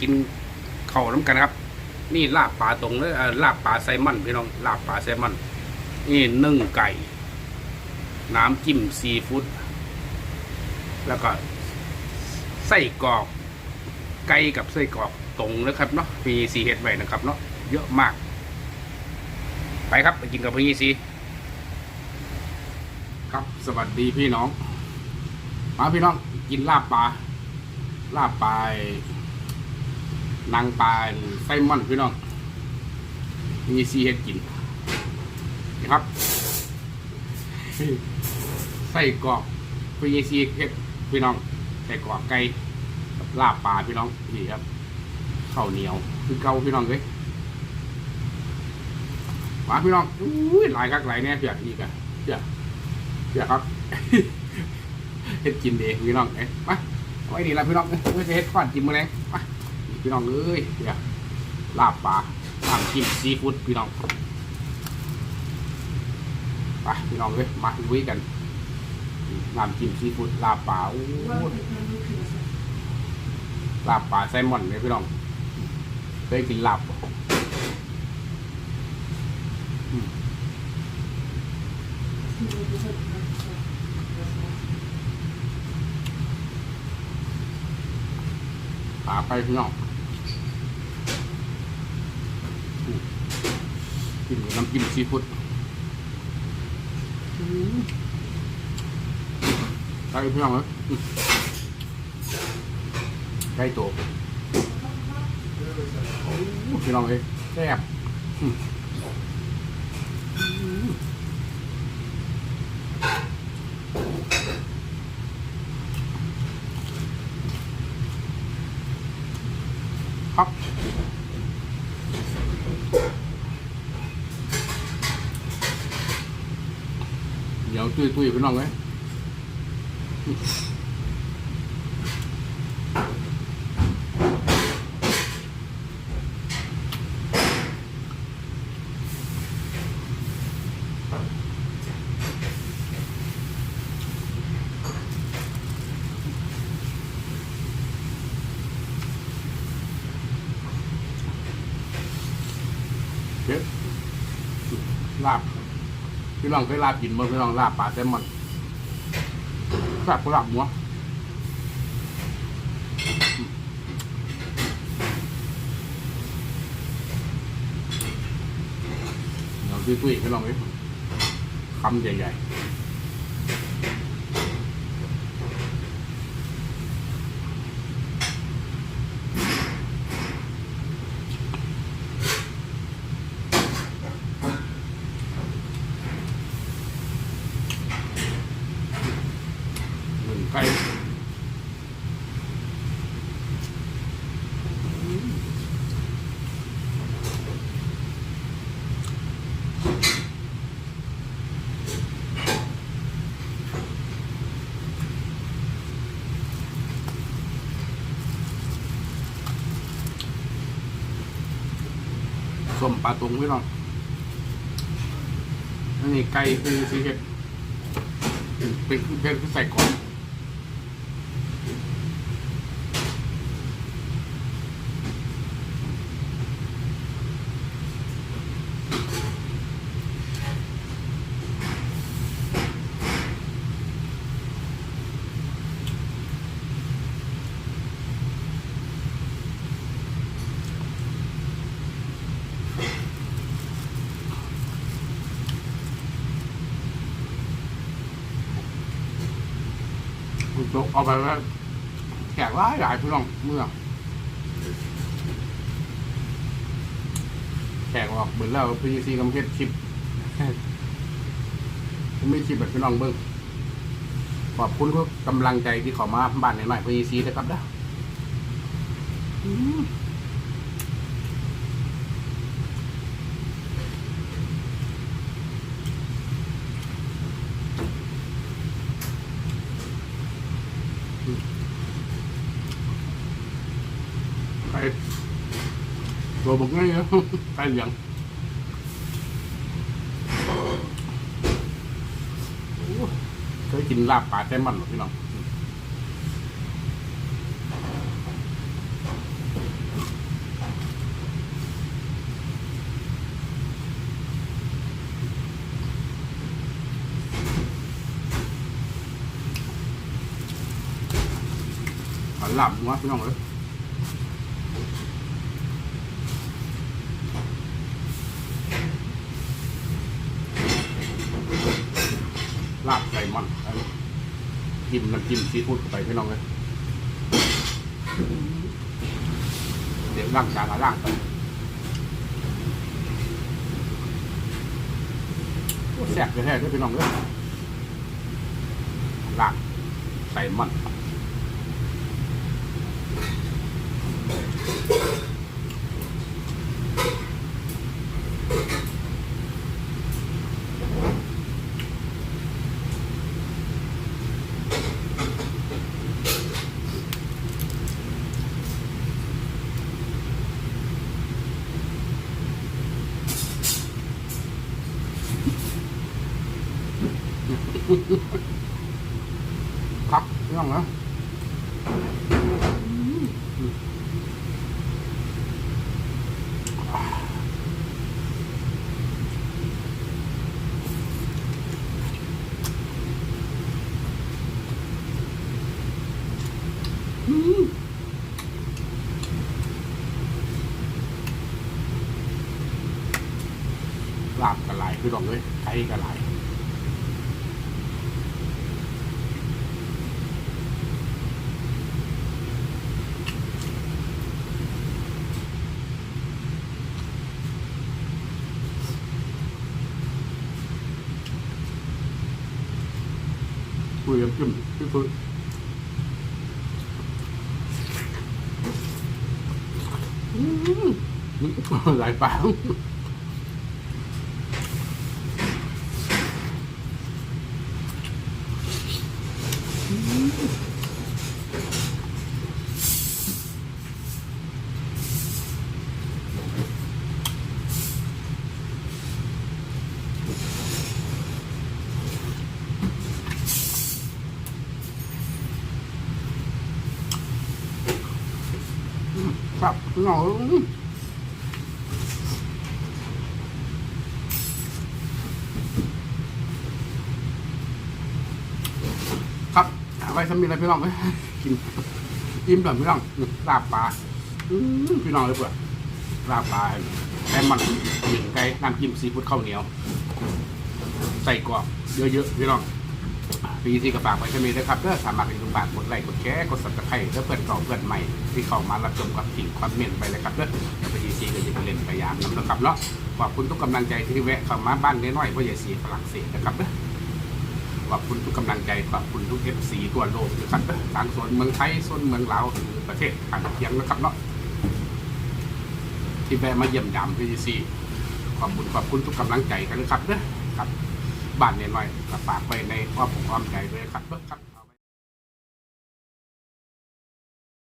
กินเข้าน้ำกันครับ นี่ลาบปลาตรงเลยลาบปลาไซมอนพี่น้องลาบปลาไซมอนนี่นึ่งไก่ น้ำจิ้มซีฟู้ดแล้วก็ไส้กรอกไก่กับไส้กรอกตรงนะครับเนาะพีซีเฮ็ดไว้นะครับเนาะเยอะมาก ไปครับไปกินกับพี่ซีครับสวัสดีพี่น้องมาพี่น้องกินลาบปลาลาบปลา นางปลาไส้มอนพี่น้องมีซีเฮ็ดกินนะครับไส้กรอกพีซีเฮ็ดพี่น้องไส้กรอกไก่กับลาบปลาพี่น้องนี่ครับข้าวเหนียว คือเก่าพี่น้องเลยมาพี่น้องอุ้ยหลายคักหลายแน่เปียกอีกอะเปียกเปียกครับเฮ็ดกินเองพี่น้องเอ้ยมาไว้นี่ละพี่น้องเอ้ยเพื่อจะเฮ็ดก้อนกินมื้อแรงมา พี่น้องเอ้ยเนี่ยลาบปลาน้ำจิ้มซีฟู้ดพี่น้องไปพี่น้องเอ้ยมาลุยกันน้ำจิ้มซีฟู้ดลาบปลาโอ้ลาบปลาแซลมอนเลยพี่น้องเคยกินลาบบ่อืมปลาไปพี่น้อง กินกับน้ำจิ้มซีฟู้ดอืมไปพี่น้องเอ้ยอืมไก่ตัวพี่น้องเอ้ยแซ่บ เดี๋ยวตุ้ยตุ้ยพี่น้องเอ้ยเผ็ดลาบ พี่น้องเคยลาบกินบ่พี่น้องลาบปลาแซลมอนแซ่บกว่าลาบหมูเดี๋ยวตุ้ยๆพี่น้องเอ้ยคำใหญ่ๆ ส้มปลาตุงพี่น้องอันนี้ไก่คือสีเห็ดเป็นเป็นใส่ก่อน ตกเอาไปแล้วแขกร้ายหลายพี่น้องเมื่อแขกออกเหมือนแล้วพีซีกำเพชรชิปไม่ชิปแบบพี่น้องเบิ้งขอบคุณทุกกำลังใจที่เขอมาบ้านหน่อยๆพีซีนะครับนะ ตัวบอกง่ายนะไก่เหลืองเคยกินลาบปลาแซลมอนหรอพี่น้องหลับงัวพี่น้องเลย จิ้มน้ำจิ้มซีฟู้ดเข้าไปพี่น้องเลยเดี๋ยวร่างจานละร่างไปแซ่บแท้ๆด้วยพี่น้องเลยลาบไก่มัน ครับพี่องนะลาบกระไหลพี่น้องเลยไก่กระไหล คุยกับจิ้มพี่คุยอืมหลายปาก ครับพี่องอืมครับอะไรทำมีอะไรพี่น้องไหมกินอิ่มแบบพี่น้องลาบปลาพี่น้องเลยเปล่าลาบปลาแกงมันหมิ่นไก่น้ำจิ้มซีฟู้ดข้าวเหนียว ใส่กรอบเยอะๆพี่น้อง ปีที่กระฝากไว้จะมีนะครับเพื่อสามารถเป็นคุณบาทกดไลค์กดแชร์กดสับสไครต์เพื่อเพื่อนเก่าเพื่อนใหม่ที่เข้ามารับชมกับสิ่งความเมนไปเลยครับเด้อเดี๋ยวไปยีซีก็จะไปเล่นพยายามนำนะครับเนาะขอบคุณทุกกำลังใจที่แวะเข้ามาบ้านน้อยๆพ่อใหญ่สีฝรั่งเศสนะครับเด้อขอบคุณทุกกำลังใจขอบคุณทุกเอฟซีทั่วโลกนะครับเด้อทางโซนเมืองไทยโซนเมืองลาวหรือประเทศข้างเคียงนะครับเนาะที่แวะมาเยี่ยมยามพ่อใหญ่สีขอบคุณขอบคุณทุกกำลังใจกันนะครับเด้อครับ บ้านเนี่ยนไว้ฝากไว้ในความผมความใจด้วยครับครับ